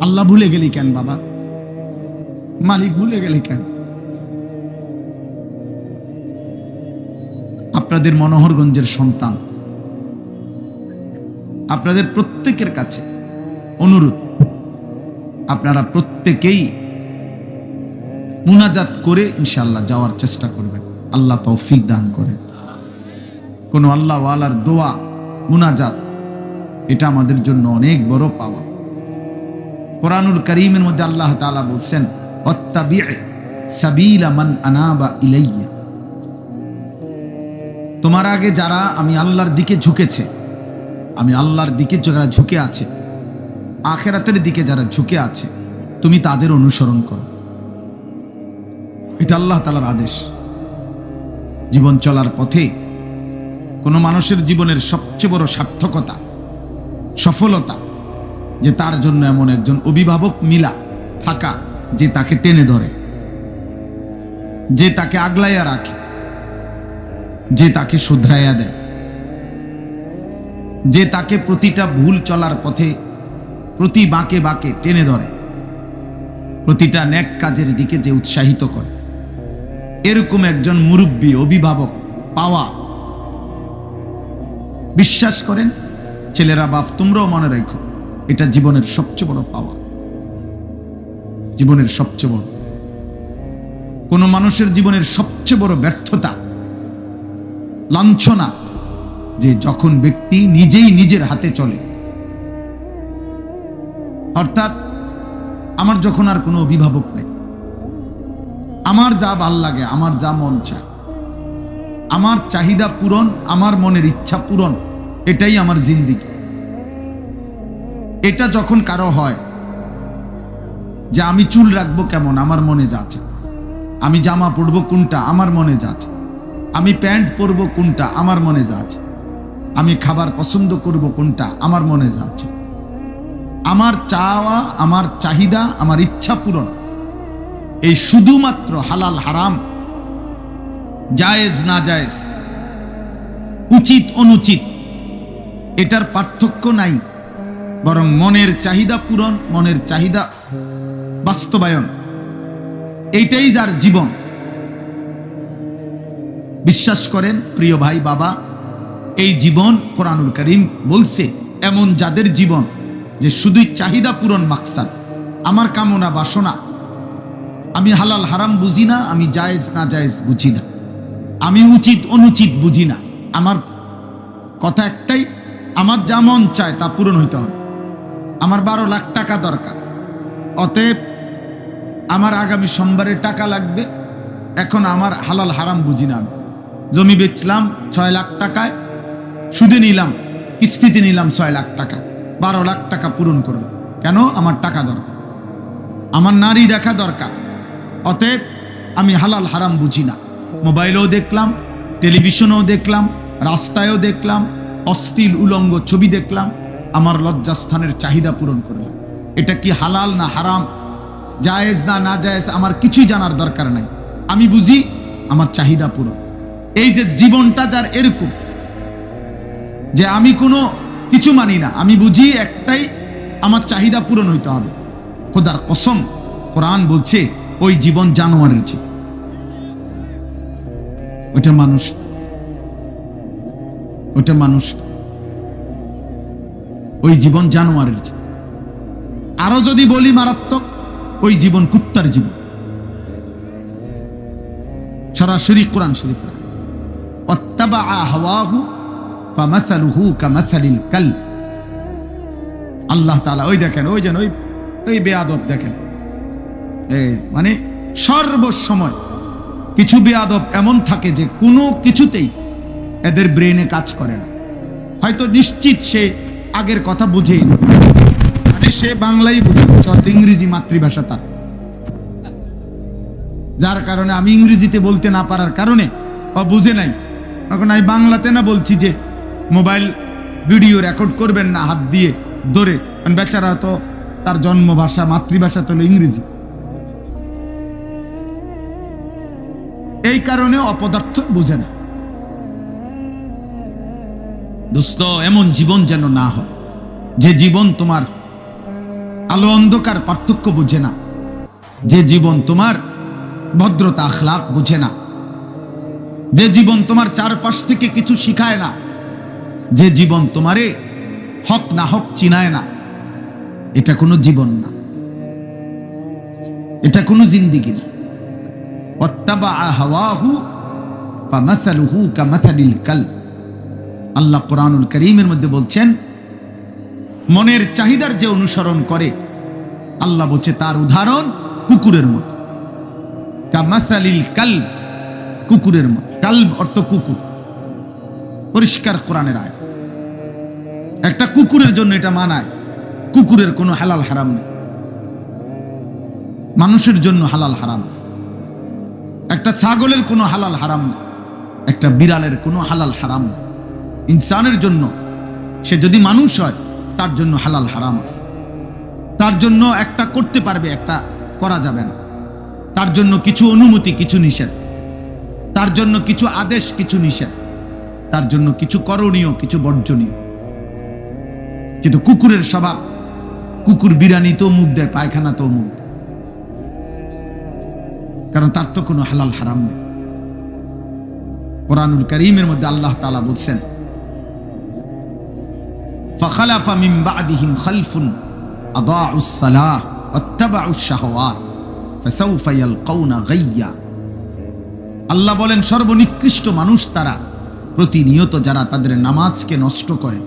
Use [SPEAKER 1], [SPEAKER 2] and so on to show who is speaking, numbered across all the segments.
[SPEAKER 1] আল্লাহ ভুলে গেলি কেন বাবা? মালিক ভুলে গেলি কেন? আপনাদের মনোহরগঞ্জের সন্তান। আপনাদের প্রত্যেকের কাছে অনুরোধ, আপনারা প্রত্যেকেই মুনাজাত করে ইনশাল্লাহ যাওয়ার চেষ্টা করবেন। আল্লাহ তৌফিক দান করেন। কোন আল্লাহ ওয়ালার দোয়া, মুনাজাত, এটা আমাদের জন্য অনেক বড় পাওয়া। কোরআনুল করিমের মধ্যে আল্লাহ তাআলা বলছেন ইলাইয়া। তোমার আগে যারা আমি আল্লাহর দিকে ঝুঁকেছে, আমি আল্লাহর দিকে যারা ঝুঁকে আছে, আখেরাতের দিকে যারা ঝুঁকে আছে, তুমি তাদের অনুসরণ করো। এটা আল্লাহ তালার আদেশ। জীবন চলার পথে কোনো মানুষের জীবনের সবচেয়ে বড় সার্থকতা, সফলতা যে তার জন্য এমন একজন অভিভাবক মিলা থাকা যে তাকে টেনে ধরে, যে তাকে আগলাইয়া রাখে, যে তাকে শুধরাইয়া দেয়, যে তাকে প্রতিটা ভুল চলার পথে প্রতি বাঁকে বাঁকে টেনে ধরে, প্রতিটা ন্যাক কাজের দিকে যে উৎসাহিত করে। এরকম একজন মুরব্বী অভিভাবক পাওয়া। বিশ্বাস করেন, ছেলেরা বাপ, তোমরাও মনে রাখো। এটা জীবনের সবচেয়ে বড় পাওয়া। জীবনের সবচেয়ে বড়। কোন মানুষের জীবনের সবচেয়ে বড় ব্যর্থতা, লাঞ্ছনা, যে যখন ব্যক্তি নিজেই নিজের হাতে চলে। অর্থাৎ আমার যখন আর কোনো অভিভাবক নেই, আমার যা ভালো লাগে, আমার যা মন চায়, আমার চাহিদা পূরণ, আমার মনের ইচ্ছা পূরণ, এটাই আমার জিন্দিগি। এটা যখন কারও হয় যে আমি চুল রাখব কেমন, আমার মনে যাচ্ছে। আমি জামা পরবো কোনটা, আমার মনে যাচ্ছে। আমি প্যান্ট পরবো কোনটা, আমার মনে যাচ্ছে। আমি খাবার পছন্দ করব কোনটা, আমার মনে যাচ্ছে। আমার চাওয়া, আমার চাহিদা, আমার ইচ্ছা পূরণ। এই শুধুমাত্র হালাল হারাম, জায়েজ না জায়েজ, উচিত অনুচিত, এটার পার্থক্য নাই। বরং মনের চাহিদা পূরণ, মনের চাহিদা বাস্তবায়ন। এইটাই যার জীবন। বিশ্বাস করেন, প্রিয় ভাই, বাবা, এই জীবন কোরআনুল করিম বলছে, এমন যাদের জীবন যে শুধুই চাহিদা পূরণ মাকসাদ। আমার কামনা, বাসনা, আমি হালাল হারাম বুঝি না, আমি জায়েজ না, জায়েজ বুঝি না। আমি উচিত, অনুচিত বুঝি না। আমার কথা একটাই, আমার যা মন চায় তা পূরণ হইতে হবে। আমার বারো লাখ টাকা দরকার। অতএব আমার আগামী সোমবারে টাকা লাগবে। এখন আমার হালাল হারাম বুঝি না আমি। জমি বেচলাম ছয় লাখ টাকায়, সুদে নিলাম, কিস্তিতে নিলাম ছয় লাখ টাকা। বারো লাখ টাকা পূরণ করবে কেন? আমার টাকা দরকার। আমার নারী দেখা দরকার। অতএব আমি হালাল হারাম বুঝি না। মোবাইলেও দেখলাম, টেলিভিশনেও দেখলাম, রাস্তায়ও দেখলাম অস্থিল উলঙ্গ ছবি দেখলাম আমার লজ্জাস্থানের চাহিদা পূরণ করলাম এটা কি হালাল না হারাম? জায়েজ না না জায়েজ আমার কিছুই জানার দরকার নাই। আমি বুঝি আমার চাহিদা পূরণ। এই যে জীবনটা যার এরকম, যে আমি কোনো কিছু মানি না, আমি বুঝি একটাই, আমার চাহিদা পূরণ হইতে হবে। খোদার কসম, কোরআন বলছে, ওই জীবন জানোয়ারের জীবন। ওইটা মানুষ ওইটা মানুষ ওই জীবন জানোয়ারের জীবন। আরও যদি বলি মারাত্মক, ওই জীবন কুত্তার জীবন। সরাসরি কোরআন শরীফ আল্লাহ তাআলা ওই দেখেন, ওই যেন ওই ওই দেখেন। মানে কিছু এমন থাকে যে কোনো কিছুতেই এদের ব্রেনে কাজ করে না। হয়তো নিশ্চিত সে আগের কথা বুঝেই না। মানে সে বাংলাই বুঝে হয়তো ইংরেজি মাতৃভাষা তার। যার কারণে আমি ইংরেজিতে বলতে না পারার কারণে ও বুঝে নাই। তখন আমি বাংলাতে না বলছি যে, মোবাইল ভিডিও রেকর্ড করবেন না, হাত দিয়ে ধরে। কারণ বেচারা তো তার জন্মভাষা, মাতৃভাষা তো হলো ইংরেজি। এই কারণে অপদার্থ বুঝে না। দোস্ত এমন জীবন যেন না হয়। যে জীবন তোমার আলো অন্ধকার পার্থক্য বুঝে না। যে জীবন তোমার ভদ্রতা আখলাক বুঝে না। যে জীবন তোমার চারপাশ থেকে কিছু শিখায় না। যে জীবন তোমারে হক না হক চিনায় না। এটা কোনো জীবন না। এটা কোনো জিন্দিগি না ওয়াত্তাবা হাওয়াহু ফামাসালুহু কামাসালিল কাল আল্লাহ কোরআনুল করিমের মধ্যে বলছেন, মনের চাহিদার যে অনুসরণ করে, আল্লাহ বলছে তার উদাহরণ কুকুরের মতো। কামাসালিল কাল কুকুরের মতো। কালব অর্থ কুকুর। পরিষ্কার কোরআনের আয় একটা কুকুরের জন্য এটা মানায়, কুকুরের কোনো হালাল হারাম নেই। মানুষের জন্য হালাল হারাম আছে। একটা ছাগলের কোনো হালাল হারাম নেই। একটা বিড়ালের কোনো হালাল হারাম নেই। ইনসানের জন্য। সে যদি মানুষ হয়, তার জন্য হালাল হারাম আছে। তার জন্য একটা করতে পারবে, একটা করা যাবে না। তার জন্য কিছু অনুমতি, কিছু নিষেধ। তার জন্য কিছু আদেশ, কিছু নিষেধ। তার জন্য কিছু করণীয়, কিছু বর্জনীয়। কিন্তু কুকুরের স্বভাব, কুকুর বিরানি তো মুখ দেয়, পায়খানা তো মুখ কারণ তার তো কোনো হালাল হারাম নেই। কোরআনুল করিমের মধ্যে আল্লাহ তালা বলছেন ফখলাফা মিন বাদিহিম খালফুন আদাউস সালাহ ওয়াত্তাবাউস শাহওয়াত আল্লাহ বলেন, সর্বনিকৃষ্ট মানুষ তারা প্রতিনিয়ত যারা তাদের নামাজকে নষ্ট করে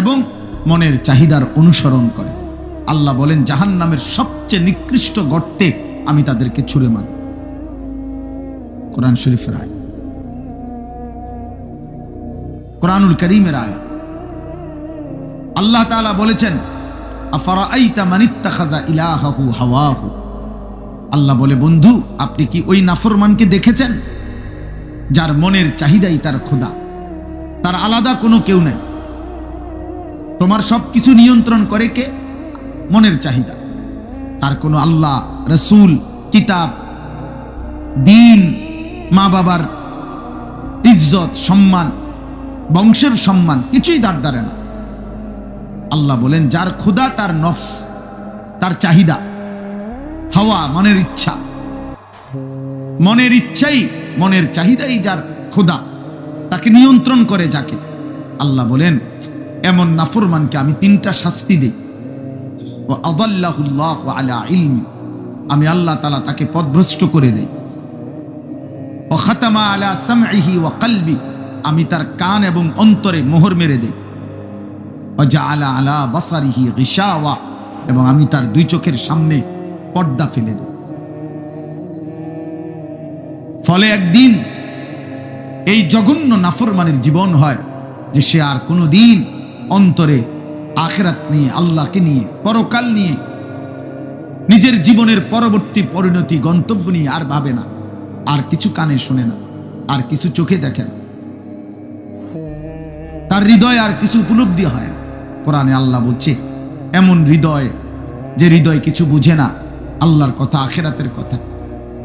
[SPEAKER 1] এবং মনের চাহিদার অনুসরণ করে। আল্লাহ বলেন জাহান নামের সবচেয়ে নিকৃষ্ট গর্তে আমি তাদেরকে ছুড়ে মান কোরআন শরীফ রায় কোরআনুল করিমের আয়াত। আল্লাহ তাআলা বলেছেন, আফারাআইতা মানিত্তাখাযা ইলাহাহু হাওয়াহু? আল্লাহ বলে, বন্ধু, আপনি কি ওই নাফরমানকে দেখেছেন? যার মনের চাহিদাই তার খোদা তার আলাদা কোনো কেউ নেই। তোমার সব কিছু নিয়ন্ত্রণ করে কে? মনের চাহিদা। তার কোনো আল্লাহ, রসুল, কিতাব, দিন মা বাবার ইজ্জত, সম্মান, বংশের সম্মান কিছুই দাঁড় দাঁড়ে না আল্লাহ বলেন, যার ক্ষুদা তার নফস, তার চাহিদা, হাওয়া, মনের ইচ্ছা, মনের ইচ্ছাই, মনের চাহিদাই যার ক্ষুদা তাকে নিয়ন্ত্রণ করে যাকে। আল্লাহ বলেন, এমন নাফরমানকে আমি তিনটা শাস্তি দিই। ও আদাল্লাহুল্লাহ আলা ইলমি, আমি আল্লাহ তালা তাকে পদভ্রষ্ট করে দেই। ও খাতামা আলা সামঈহি ওয়া কলবি, আমি তার কান এবং অন্তরে মোহর মেরে দেই। আলা এবং আমি তার দুই চোখের সামনে পর্দা ফেলে দিই। ফলে একদিন এই জঘন্য নাফরমানের জীবন হয় যে সে আর কোনো দিন অন্তরে আখেরাত নিয়ে, আল্লাহকে নিয়ে, পরকাল নিয়ে, নিজের জীবনের পরবর্তী পরিণতি, গন্তব্য নিয়ে আর ভাবে না, আর কিছু কানে শোনে না, আর কিছু চোখে দেখে না। তার হৃদয় আর কিছু উপলব্ধি হয় না। কোরআনে আল্লাহ বলছে, এমন হৃদয় যে হৃদয় কিছু বুঝে না, আল্লাহর কথা আখেরাতের কথা।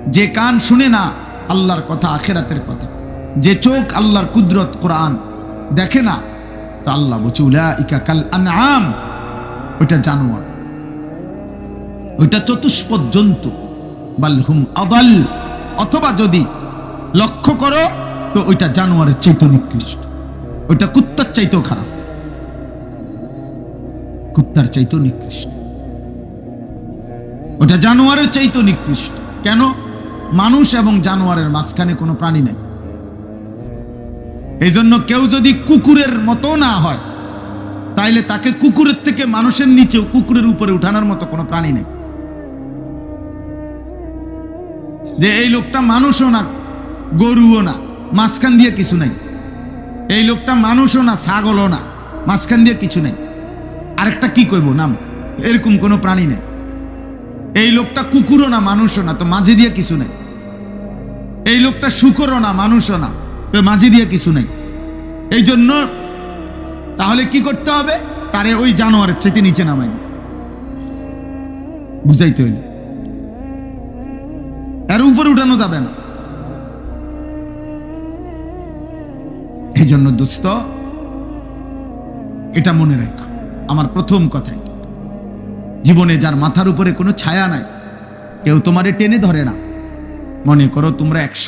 [SPEAKER 1] যে কান শুনে না, আল্লাহর কথা আখেরাতের কথা। যে চোখ আল্লাহর কুদরত কোরআন দেখে না, তো আল্লাহ বলছে, উলাইকা কাল আনআম। ওইটা জানোয়ার। ওইটা চতুষ্পদ জন্তু। বালহুম আদাল। অথবা যদি লক্ষ্য করো, তো ওইটা জানোয়ারের চাইতে নিকৃষ্ট। ওইটা কুত্তার চাইতেও খারাপ। কুত্তার চাইতেও নিকৃষ্ট। ওটা জানোয়ারের চাইতেও নিকৃষ্ট। কেন? মানুষ এবং জানোয়ারের মাঝখানে কোনো প্রাণী নেই। এই জন্য কেউ যদি কুকুরের মতো না হয়, তাইলে তাকে কুকুরের থেকে মানুষের নিচেও কুকুরের উপরে উঠানোর মতো কোনো প্রাণী নেই। যে এই লোকটা মানুষও না, গরুও না, মাঝখান দিয়ে কিছু নাই। এই লোকটা মানুষও না, ছাগলও না, মাঝখান দিয়ে কিছু নেই। আরেকটা কি করব নাম? এরকম কোনো প্রাণী নেই। এই লোকটা কুকুরও না, মানুষও না, তো মাঝে দিয়ে কিছু নেই। এই লোকটা শুকরও না, মানুষও না, তো মাঝে দিয়ে কিছু নেই। এই জন্য তাহলে কি করতে হবে? তারে ওই জানোয়ারের চেতে নিচে নামাই বুঝাইতে হইলে। এর উপরে উঠানো যাবে না। এই জন্য দোস্ত, এটা মনে রাখো। আমার প্রথম কথাই। জীবনে যার মাথার উপরে কোনো ছায়া নাই, কেউ তোমারে টেনে ধরে না। মনে করো তোমরা একশো